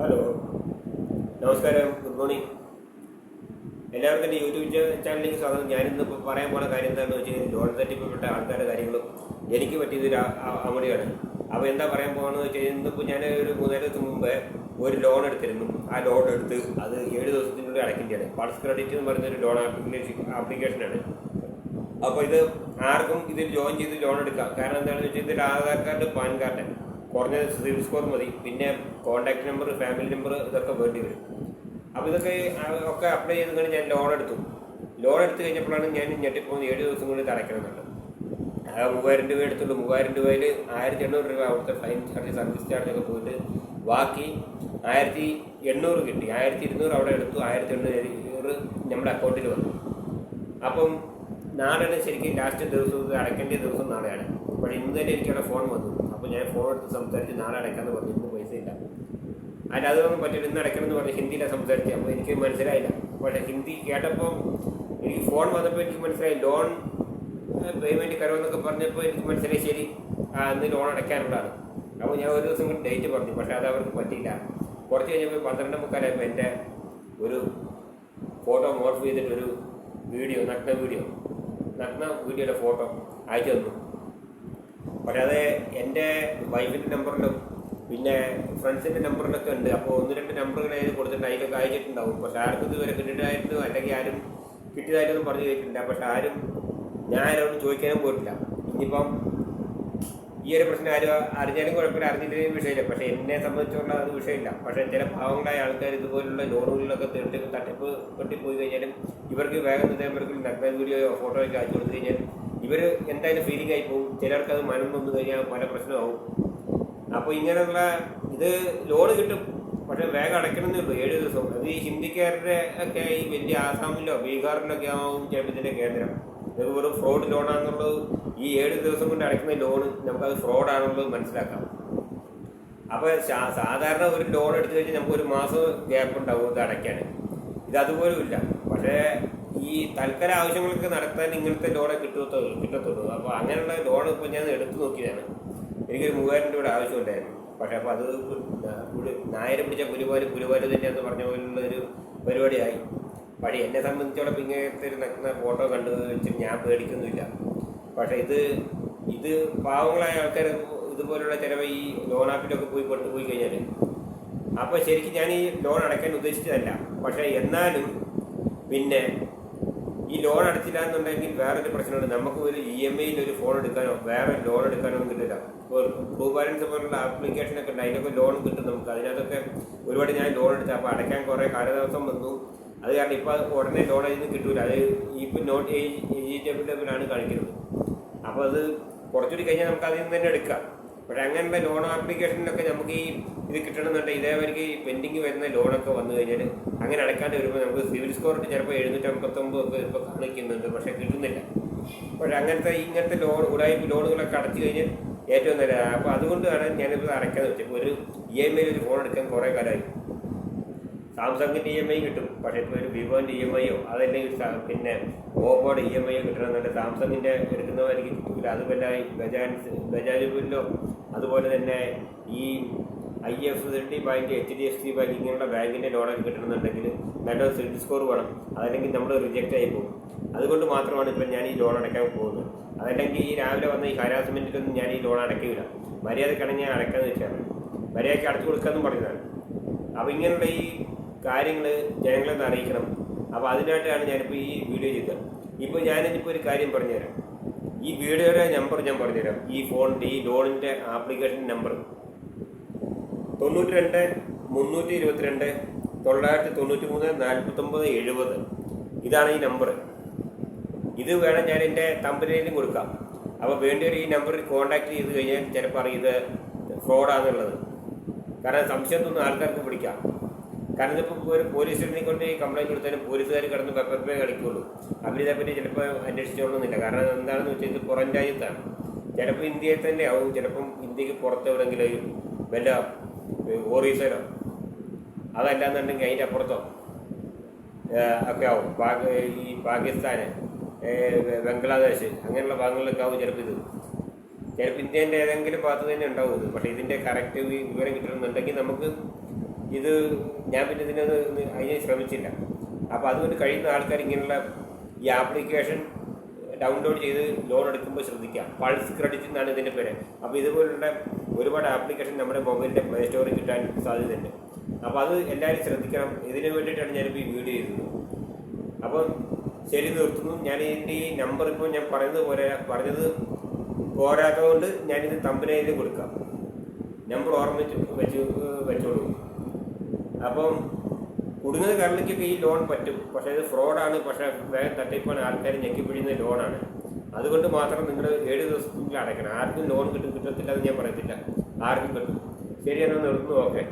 Hello. നമസ്കാരം. Good morning. എല്ലാവർക്കും എന്റെ യൂട്യൂബ് ചാനലിലേക്ക് സ്വാഗതം. ഞാനിന്ന് പറയാൻ പോകുന്ന കാര്യം എന്താണെന്ന് വെച്ച് കഴിഞ്ഞാൽ ലോൺ തട്ടിപ്പിൽപ്പെട്ട ആൾക്കാരുടെ കാര്യങ്ങളും എനിക്ക് പറ്റിയത് ഒരു ആ- ആ- അമളിയാണ് അപ്പോൾ എന്താ പറയാൻ പോകണമെന്ന് വെച്ച് കഴിഞ്ഞാൽ ഇന്നിപ്പോൾ ഞാൻ ഒരു മൂന്നാൽ ദിവസം മുമ്പ് ഒരു ലോൺ എടുത്തിരുന്നു. ആ ലോൺ എടുത്ത് അത് ഏഴ് ദിവസത്തിനുള്ളിൽ അടയ്ക്കേണ്ടതാണ് പൾസ് ക്രെഡിറ്റ് എന്ന് പറയുന്ന ഒരു ലോൺ ആപ്ലിക്കേഷൻ ആപ്ലിക്കേഷനാണ്. അപ്പോൾ ഇത് ആർക്കും ഇതിൽ ജോയിൻ ചെയ്ത് ലോൺ എടുക്കാം. കാരണം എന്താണെന്ന് വെച്ചാൽ ഇതിൽ ആധാർ കാർഡ് പാൻ കാർഡ് കുറഞ്ഞ സിവിൽ സ്കോർ മതി. പിന്നെ കോൺടാക്ട് നമ്പർ ഫാമിലി നമ്പർ ഇതൊക്കെ വേണ്ടി വരും. അപ്പോൾ ഇതൊക്കെ ഒക്കെ അപ്ലൈ ചെയ്ത് കഴിഞ്ഞ് ഞാൻ ലോൺ എടുത്തു. ലോൺ എടുത്തു കഴിഞ്ഞപ്പോഴാണ് ഞാൻ ഞെട്ടിപ്പോകുന്നത്. ഏഴ് ദിവസം കൊണ്ട് അടയ്ക്കണമെന്നുണ്ട് ആ മൂവായിരം രൂപ എടുത്തുള്ളൂ. മൂവായിരം രൂപയിൽ ആയിരത്തി എണ്ണൂറ് രൂപ അവിടുത്തെ ഫൈൻ ചാർജ് സർവീസ് ചാർജൊക്കെ പോയിട്ട് ബാക്കി ആയിരത്തി എണ്ണൂറ് കിട്ടി. ആയിരത്തി ഇരുന്നൂറ് അവിടെ എടുത്തു. ആയിരത്തി എണ്ണൂറ് നമ്മുടെ അക്കൗണ്ടിൽ വന്നു. അപ്പം നാളെ ശരിക്കും ലാസ്റ്റ് ദിവസം അടയ്ക്കേണ്ട ദിവസം നാളെയാണ്. അപ്പോൾ ഇന്ന് തന്നെ എനിക്കവിടെ ഫോൺ വന്നു. അപ്പോൾ ഞാൻ ഫോൺ എടുത്ത് സംസാരിച്ച് നാളെ അടയ്ക്കാമെന്ന് പറഞ്ഞു. ഇന്ന് പൈസ ഇല്ല. അല്ല അതൊന്നും പറ്റില്ല ഇന്ന് അടയ്ക്കണമെന്ന് പറഞ്ഞ് ഹിന്ദിയിലാണ് സംസാരിച്ചത്. അപ്പോൾ എനിക്ക് മനസ്സിലായില്ല. പക്ഷേ ഹിന്ദി കേട്ടപ്പോൾ എനിക്ക് ഫോൺ വന്നപ്പോൾ എനിക്ക് മനസ്സിലായി. ലോൺ പേയ്മെന്റ് കരുവെന്നൊക്കെ പറഞ്ഞപ്പോൾ എനിക്ക് മനസ്സിലായി ശരി അന്ന് ലോൺ അടയ്ക്കാനുള്ളതാണ്. അപ്പോൾ ഞാൻ ഒരു ദിവസം കൂടി ഡേറ്റ് പറഞ്ഞു. പക്ഷേ അത് അവർക്ക് പറ്റിയില്ല. കുറച്ച് കഴിഞ്ഞപ്പോൾ പന്ത്രണ്ട് മുക്കാലായപ്പോൾ എന്റെ ഒരു ഫോട്ടോ മോർഫ് ചെയ്തിട്ടൊരു വീഡിയോ നഗ്ന വീഡിയോ നഗ്ന വീഡിയോയുടെ ഫോട്ടോ അയച്ചു തന്നു. അത് എന്റെ വൈഫിന്റെ നമ്പറിലും പിന്നെ ഫ്രണ്ട്സിന്റെ നമ്പറിലൊക്കെ ഉണ്ട്. അപ്പോൾ ഒന്ന് രണ്ട് നമ്പറുകൾ അതിൽ കൊടുത്തിട്ട് അതിലൊക്കെ അയച്ചിട്ടുണ്ടാവും. പക്ഷെ ആർക്കും ഇതുവരെ കിട്ടിയിട്ടായിരുന്നു അല്ലെങ്കിൽ ആരും കിട്ടിയതായിട്ടൊന്നും പറഞ്ഞു കേട്ടിട്ടില്ല. പക്ഷെ ആരും ഞാൻ ആരോടും ചോദിക്കാനും പോയിട്ടില്ല. ഇനിയിപ്പം ഈ ഒരു പ്രശ്നം ആരും അറിഞ്ഞാലും കുഴപ്പമില്ല. അറിഞ്ഞില്ലെങ്കിലും വിഷയമില്ല. പക്ഷേ എന്നെ സംബന്ധിച്ചുള്ള അത് വിഷയമില്ല. പക്ഷേ ചില പാവങ്ങളായ ആൾക്കാർ ഇതുപോലുള്ള ലോണുകളിലൊക്കെ തീർത്ത് തട്ടിപ്പ് തട്ടിപ്പോയി കഴിഞ്ഞാലും ഇവർക്ക് വേഗം ഇവർക്ക് നഗ്ന വീഡിയോയോ ഫോട്ടോയൊക്കെ അയച്ചു കൊടുത്തു കഴിഞ്ഞാൽ ഇവർ എന്തായാലും ഫീലിംഗ് ആയി പോകും. ചിലർക്ക് അത് മനം വന്നു കഴിഞ്ഞാൽ പല പ്രശ്നമാവും. അപ്പോൾ ഇങ്ങനെയുള്ള ഇത് ലോണ് കിട്ടും. പക്ഷെ വേഗം അടയ്ക്കണമെന്നേ ഉള്ളൂ. ഏഴ് ദിവസം. അത് ഈ ഹിന്ദിക്കാരുടെ ഒക്കെ ഈ വലിയ ആസാമിലോ ബീഹാറിലൊക്കെ ആവും ചിലപ്പോൾ ഇതിന്റെ കേന്ദ്രം. ഇത് വെറും ഫ്രോഡ് ലോണാണെന്നുള്ളത് ഈ ഏഴ് ദിവസം കൊണ്ട് അടയ്ക്കുന്ന ലോൺ നമുക്കത് ഫ്രോഡാണെന്നുള്ളത് മനസ്സിലാക്കാം. അപ്പോൾ സാധാരണ ഒരു ലോൺ എടുത്തു കഴിഞ്ഞാൽ നമുക്ക് ഒരു മാസം ഗ്യാപ്പ് ഉണ്ടാവും ഇത് അടയ്ക്കാൻ ഇത് അതുപോലും ഇല്ല പക്ഷേ ഈ തൽക്കാല ആവശ്യങ്ങൾക്ക് നടത്താൻ ഇങ്ങനത്തെ ലോണെ കിട്ടത്തുള്ളൂ കിട്ടത്തുള്ളൂ. അപ്പോൾ അങ്ങനെയുള്ള ലോൺ ഇപ്പോൾ ഞാൻ എടുത്തു നോക്കിയതാണ്. എനിക്കൊരു മൂവായിരം രൂപയുടെ ആവശ്യമുണ്ടായിരുന്നു. പക്ഷേ അപ്പോൾ അത് നായരം പിടിച്ച പുലിവാൽ പുലിവാൽ തന്നെ എന്ന് പറഞ്ഞ പോലുള്ള ഒരു പരിപാടിയായി. പഴി എന്നെ സംബന്ധിച്ചോളം ഇങ്ങനത്തെ ഒരു ഫോട്ടോ കണ്ടു വെച്ചിട്ട് ഞാൻ പേടിക്കൊന്നുമില്ല. പക്ഷേ ഇത് ഇത് പാവങ്ങളായ ആൾക്കാർ ഇതുപോലുള്ള ചിലവ് ഈ ലോൺ ആപ്പിലൊക്കെ പോയി കൊണ്ടുപോയി കഴിഞ്ഞാൽ അപ്പോൾ ശരിക്കും ഞാൻ ഈ ലോൺ അടയ്ക്കാൻ ഉദ്ദേശിച്ചതല്ല പക്ഷേ എന്നാലും പിന്നെ ഈ ലോൺ അടച്ചില്ല എന്നുണ്ടെങ്കിൽ വേറൊരു പ്രശ്നമുണ്ട് നമുക്ക് ഒരു ഇ എം ഐയിൽ ഒരു ഫോൺ എടുക്കാനോ വേറെ ലോൺ എടുക്കാനോ ഒന്നും കിട്ടില്ല ഇപ്പോൾ ട്രൂ ബാലൻസ് പോലുള്ള ആപ്ലിക്കേഷനൊക്കെ ഉണ്ട് അതിനൊക്കെ ലോൺ കിട്ടും നമുക്ക് അതിനകത്തൊക്കെ ഒരുപാട് ഞാൻ ലോൺ എടുത്തു അപ്പോൾ അടയ്ക്കാൻ കുറേ കാലദിവസം വന്നു അത് കാരണം ഇപ്പോൾ ഉടനെ ലോൺ അതിൽ നിന്ന് കിട്ടൂല അത് ഇപ്പം നോട്ട് ഏജിറ്റബിളാണ് കാണിക്കുന്നത് അപ്പോൾ അത് കുറച്ചുകൂടി കഴിഞ്ഞാൽ നമുക്ക് അതിൽ നിന്ന് തന്നെ എടുക്കാം. പക്ഷേ അങ്ങനത്തെ ലോൺ ആപ്ലിക്കേഷനിലൊക്കെ നമുക്ക് ഈ ഇത് കിട്ടണമെന്നുണ്ടെങ്കിൽ ഇതേവരെ ഈ പെൻഡിങ് വരുന്ന ലോണൊക്കെ വന്നു കഴിഞ്ഞാൽ അങ്ങനെ അടക്കാണ്ട് വരുമ്പോൾ നമുക്ക് സിവിൽ സ്കോറിന് ചിലപ്പോൾ എഴുന്നൂറ്റി അമ്പത്തൊമ്പത് ഒക്കെ ഇപ്പോൾ കാണിക്കുന്നുണ്ട് പക്ഷേ കിട്ടുന്നില്ല. പക്ഷേ അങ്ങനത്തെ ഇങ്ങനത്തെ ലോൺ ഉടായ്പ ലോണുകളൊക്കെ അടച്ചു കഴിഞ്ഞാൽ ഏറ്റവും നല്ലതാണ് അപ്പോൾ അതുകൊണ്ടാണ് ഞാനിപ്പോൾ അടയ്ക്കാന്ന് വെച്ചത് ഒരു ഇ എം ഐയിൽ ഒരു ഫോൺ എടുക്കാൻ കുറേ കാലമായി. സാംസങ്ങിന്റെ ഇ എം ഐ കിട്ടും. പക്ഷേ ഇപ്പോൾ ഒരു വിവോന്റെ ഇ എം ഐയോ അതല്ലെങ്കിൽ പിന്നെ ഓപ്പോയുടെ ഇ എം ഐയോ കിട്ടണമെന്നുണ്ട് സാംസങ്ങിന്റെ എടുക്കുന്നവർക്ക് കിട്ടില്ല അതുപോലെ ബജാജ് ബജാജ് ബില്ലോ അതുപോലെ തന്നെ ഈ I F D bank H D F C bank ഇങ്ങനെയുള്ള ബാങ്കിന്റെ ലോണൊക്കെ കിട്ടണമെന്നുണ്ടെങ്കിൽ നല്ല സിബിൽ സ്കോർ വേണം. അതല്ലെങ്കിൽ നമ്മൾ റിജക്റ്റ് ആയി പോകും. അതുകൊണ്ട് മാത്രമാണ് ഇപ്പം ഞാൻ ഈ ലോൺ അടയ്ക്കാൻ പോകുന്നത്. അതല്ലെങ്കിൽ ഈ രാവിലെ വന്ന ഈ ഹരാസ്മെന്റിലൊന്നും ഞാൻ ഈ ലോൺ അടയ്ക്കില്ല മര്യാദക്കാണെങ്കിൽ ഞാൻ അടയ്ക്കാമെന്ന് വെച്ചാൽ മര്യാദയ്ക്ക് അടച്ചു കൊടുക്കാമെന്നും പറഞ്ഞതാണ്. അപ്പോൾ ഇങ്ങനെയുള്ള ഈ കാര്യങ്ങൾ ജനങ്ങളെ ഒന്ന് അറിയിക്കണം. അപ്പോൾ അതിനായിട്ടാണ് ഞാനിപ്പോൾ ഈ വീഡിയോ ചെയ്തത്. ഇപ്പോൾ ഞാനിപ്പോൾ ഒരു കാര്യം പറഞ്ഞുതരാം. ഈ വീഡിയോയുടെ നമ്പർ ഞാൻ പറഞ്ഞുതരാം. ഈ ഫോണിന്റെ ഈ ലോണിന്റെ ആപ്ലിക്കേഷൻ നമ്പർ തൊണ്ണൂറ്റി രണ്ട് മുന്നൂറ്റി ഇരുപത്തിരണ്ട് തൊള്ളായിരത്തി തൊണ്ണൂറ്റി മൂന്ന് നാൽപ്പത്തൊമ്പത് എഴുപത്. ഇതാണ് ഈ നമ്പർ ഇത് വേണം ഞാൻ എന്റെ തമ്പനിയിലും കൊടുക്കാം. അപ്പോൾ വേണ്ടിയൊരു ഈ നമ്പറിൽ കോൺടാക്ട് ചെയ്ത് കഴിഞ്ഞാൽ ചിലപ്പോൾ അറിയത് ഫ്രോഡാണെന്നുള്ളത് കാരണം സംശയത്തൊന്നും ആൾക്കാർക്ക് പിടിക്കാം. കാരണം ഇതിപ്പോൾ ഒരു പോലീസ് സ്റ്റേഷനിൽ കൊണ്ട് ഈ കംപ്ലൈന്റ് കൊടുത്താലും പോലീസുകാർ കിടന്ന് പെപ്പർ പേ കളിക്കുള്ളൂ. അവരിതേപ്പറ്റി ചിലപ്പോൾ അന്വേഷിച്ചോളണമെന്നില്ല കാരണം എന്താണെന്ന് വെച്ചാൽ ഇത് പുറം രാജ്യത്താണ്. ചിലപ്പോൾ ഇന്ത്യയിൽ തന്നെ ആവും. ചിലപ്പം ഇന്ത്യയ്ക്ക് പുറത്ത് എവിടെയെങ്കിലും വല്ല ഓറീസലോ അതല്ലാന്നുണ്ടെങ്കിൽ അതിന്റെ അപ്പുറത്തോ ഒക്കെ ആവും. ഈ പാകിസ്ഥാന് ഏഹ് ബംഗ്ലാദേശ് അങ്ങനെയുള്ള ഭാഗങ്ങളിലൊക്കെ ആവും ചിലപ്പോൾ ഇത്. ചിലപ്പോൾ ഇന്ത്യന്റെ ഏതെങ്കിലും ഭാഗത്ത് തന്നെ ഉണ്ടാവും ഇത്. പക്ഷേ ഇതിന്റെ കറക്റ്റ് വിവരം കിട്ടണമെന്നുണ്ടെങ്കിൽ നമുക്ക് ഇത് ഞാൻ പിന്നെ ഇതിനത് അതിനെ ശ്രമിച്ചില്ല. അപ്പോൾ അതുകൊണ്ട് കഴിയുന്ന ആൾക്കാർ ഇങ്ങനെയുള്ള ഈ ആപ്ലിക്കേഷൻ ഡൗൺലോഡ് ചെയ്ത് ലോൺ എടുക്കുമ്പോൾ ശ്രദ്ധിക്കുക പൾസ് ക്രെഡിറ്റ് എന്നാണ് ഇതിന്റെ പേര്. അപ്പോൾ ഇതുപോലുള്ള ഒരുപാട് ആപ്ലിക്കേഷൻ നമ്മുടെ മൊബൈലിന്റെ പ്ലേ സ്റ്റോറിൽ കിട്ടാൻ സാധ്യതയുണ്ട്. അപ്പോൾ അത് എല്ലാവരും ശ്രദ്ധിക്കണം. ഇതിന് വേണ്ടിയിട്ടാണ് ഞാനിപ്പോൾ ഈ വീഡിയോ ചെയ്തത് അപ്പം ശരി നിർത്തുന്നു. ഞാൻ ഇതിന്റെ ഈ നമ്പർ ഇപ്പോൾ ഞാൻ പറയുന്നത് പോലെ പറഞ്ഞത് പോരാത്തതുകൊണ്ട് ഞാനിത് തമ്പനയിൽ കൊടുക്കാം. നമ്പർ ഓർമ്മിച്ച് വെച്ച് വെച്ചോളൂ. അപ്പം കുടുങ്ങുന്ന കരളിക്കൊക്കെ ഈ ലോൺ പറ്റും. പക്ഷേ ഇത് ഫ്രോഡാണ്. പക്ഷേ വേഗം തട്ടിപ്പാണ്. ആൾക്കാർ ഞെക്കിപ്പിഴിയുന്ന ലോണാണ്. അതുകൊണ്ട് മാത്രം നിങ്ങൾ ഏഴ് ദിവസത്തിൽ അടയ്ക്കണം. ആർക്കും ലോൺ കിട്ടും കിട്ടത്തില്ല എന്ന് ഞാൻ പറയത്തില്ല. ആർക്കും കിട്ടും. ശരി എന്നാൽ നിർത്തുന്നു. ഓക്കെ.